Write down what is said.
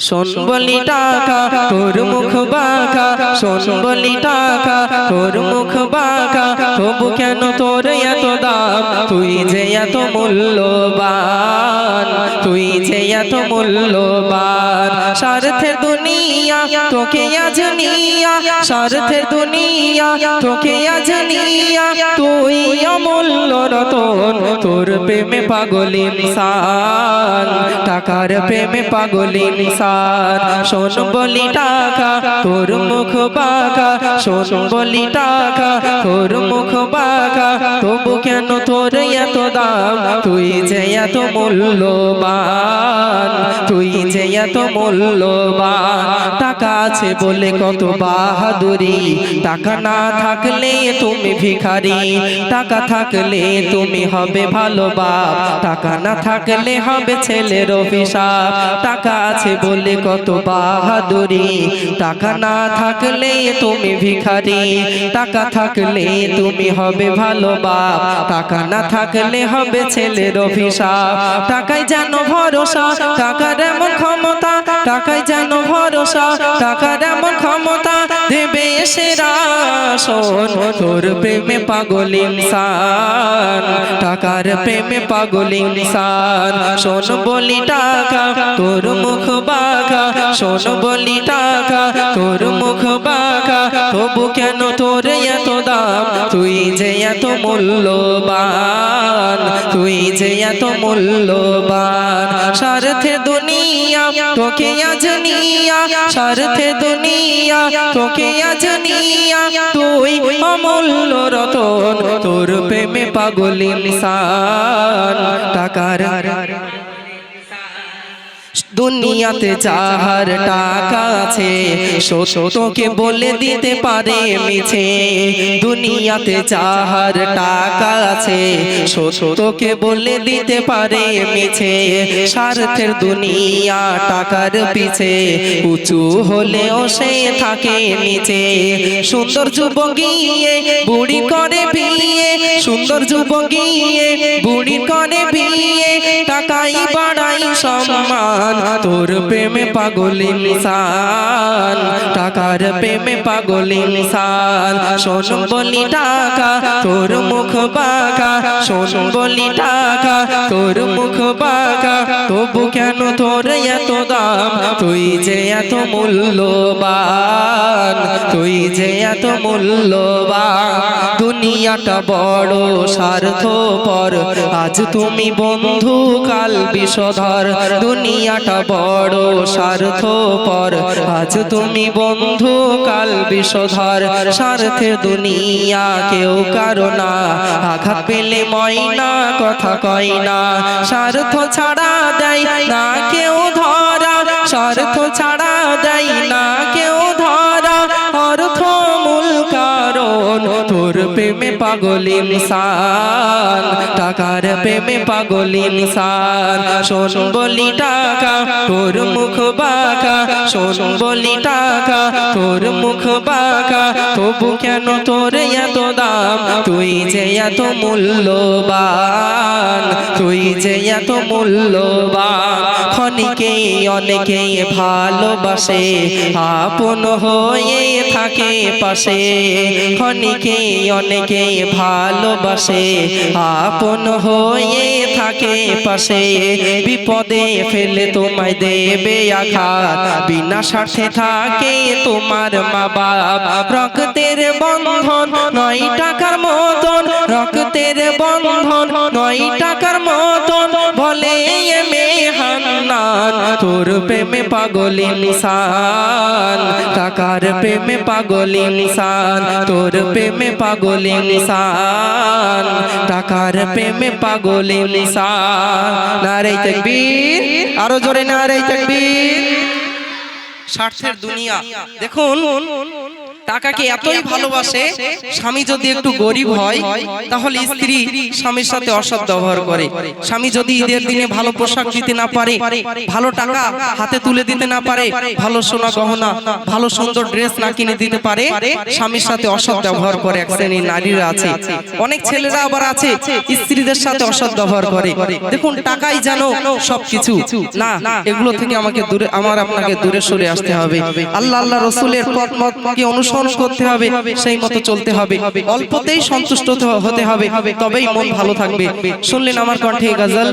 শোন বলি টাকা তোর মুখ বাঁকা। শোন বলি টাকা তোর মুখ বাঁকা। তবু কেন তোর এত দাম? তুই যে এত মূল্যবান। তুই যে এত মূল্যবান। স্বার্থের দুনিয়া তোকে আজ নিয়া স্বার্থের দুনিয়া, তোকে আজ নিয়া তুই অমূল্য রতন, তোর প্রেমে পাগল ইনসান টাকার প্রেমে পাগল ইনসান শোন বলি টাকা, তোর মুখ বাঁকা, শোন বলি টাকা, তোর মুখ বাঁকা, তবু কেন তোর এত দাম? তুই যে এত মূল্যবান, তুই যে এত মূল্যবান, টাকা আছে বলে কত বাহাদুরি, টাকা না থাকলে তুমি ভিখারি, টাকা থাকলে তুমি হবে ভালো বাপ, টাকা না থাকলে হবে ছেলের অভিশাপ, টাকা আছে বলে কত বাহাদুরি, টাকা না থাকলে তুমি ভিখারি, টাকা থাকলে তুমি হবে ভালো বাপ, টাকা না থাকলে হবে ছেলের অভিশাপ টাকায় যেন ভরসা, টাকার এমন ক্ষমতা টাকায় যেন ভরসা, টাকার এমন ক্ষমতা দেবে সেরা শোন তোর প্রেমে পাগল ইনসান, টাকার প্রেমে পাগল ইনসান। শোন বলি টাকা, তোর মুখ বাঁকা। শোন বলি টাকা, তোর মুখ বাঁকা। তবু কেন তোর এত দাম? তুই যে এত মূল্যবান, তুই যে এত মূল্যবান। স্বার্থে দুনিয়া, তোকে আজ নিয়া। স্বার্থে দুনিয়া, তোকে আজ নিয়া। তুই অমূল্য রতন, তোর প্রেমে পাগল ইনসান, টাকার দুনিয়াতে চাহার টাকা আছে সত্যকে বলে দিতে পারে মিছে। দুনিয়াতে চাহার টাকা আছে সত্যকে বলে দিতে পারে মিছে। স্বার্থের দুনিয়া টাকার পিছে। উঁচু হলেও সে থাকে নিচে সুন্দর যুবক গিয়ে বুড়ি করে বিয়ে। সুন্দর যুবক গিয়ে বুড়ি করে বিয়ে। সম্মান তোর প্রেমে পাগল ইনসান, টাকার প্রেমে পাগল ইনসান। শোন বলি টাকা, তোর মুখ বাঁকা। শোন বলি টাকা, তোর মুখ বাঁকা। তবু কেন তোর এত দাম? তুই যে এত মূল্যবান, তুই যে এত মূল্যবান। দুনিয়াটা বড় স্বার্থ পর আজ তুমি বন্ধু, কাল বিষধর। দুনিয়াটা বড় স্বার্থ পর আজ তুমি বন্ধু, কাল বিষধর। স্বার্থের দুনিয়া কেউ কারও না। আঘাত পেলে ময়না, কথা কয় না। স্বার্থ ছাড়া দেয় না কেউ ধরা। স্বার্থ ছাড়া পাগল ইনসান টাকার প্রেমে পাগল ইনসান শোন বলি টাকা, তোর মুখ বাঁকা। শোন বলি টাকা, তোর মুখ বাঁকা। তবু কেন তোর এত দাম? তুই যে এত মূল্যবান, তুই যে এত মূল্যবান। ক্ষণিকে অনেকে ভালোবাসে, আপন হয়ে থাকে পাশে। ক্ষণিকে অনেকে ভালোবাসে, আপন হয়ে থাকে পাশে। বিপদে ফেলে তোমায় দেবে আঘাত, বিনা স্বার্থে থাকে তোমার মা বাপ। রক্তের বন্ধন নয় টাকার মতন, রক্তের বন্ধন নয় টাকার তোর প্রেমে পাগল ইনসান, টাকার প্রেমে পাগল ইনসান, তোর প্রেমে পাগল ইনসান, টাকার প্রেমে পাগল ইনসান। নারে তাকবীর, আরও জোরে নারে তাকবীর। স্বার্থের দুনিয়া, দেখুন। টাকাকে এতই ভালোবাসে স্বামী যদি একটু গরিব হয় তাহলে স্ত্রী স্বামীর সাথে অসৎ ব্যবহার করে। স্বামী যদি ঈদের দিনে ভালো পোশাক দিতে না পারে ভালো টাকা হাতে তুলে দিতে না পারে ভালো সোনা গহনা ভালো সুন্দর ড্রেস না কিনে দিতে পারে স্বামীর সাথে অসৎ ব্যবহার করে এক শ্রেণির নারীরা আছে অনেক ছেলেরা আবার আছে। স্ত্রীদের সাথে অসৎ ব্যবহার করে দেখুন টাকাই যেন সবকিছু না এগুলো থেকে আমাকে দূরে আমার আপনাকে দূরে সরে আসতে হবে আল্লাহ আল্লাহ রসুলের পথ মতকে অনুসরণ করতে হবে, সেই মতো চলতে হবে। অল্পতেই সন্তুষ্ট হতে হবে, তবেই মন ভালো থাকবে। শুনলেন আমার কণ্ঠে গজল?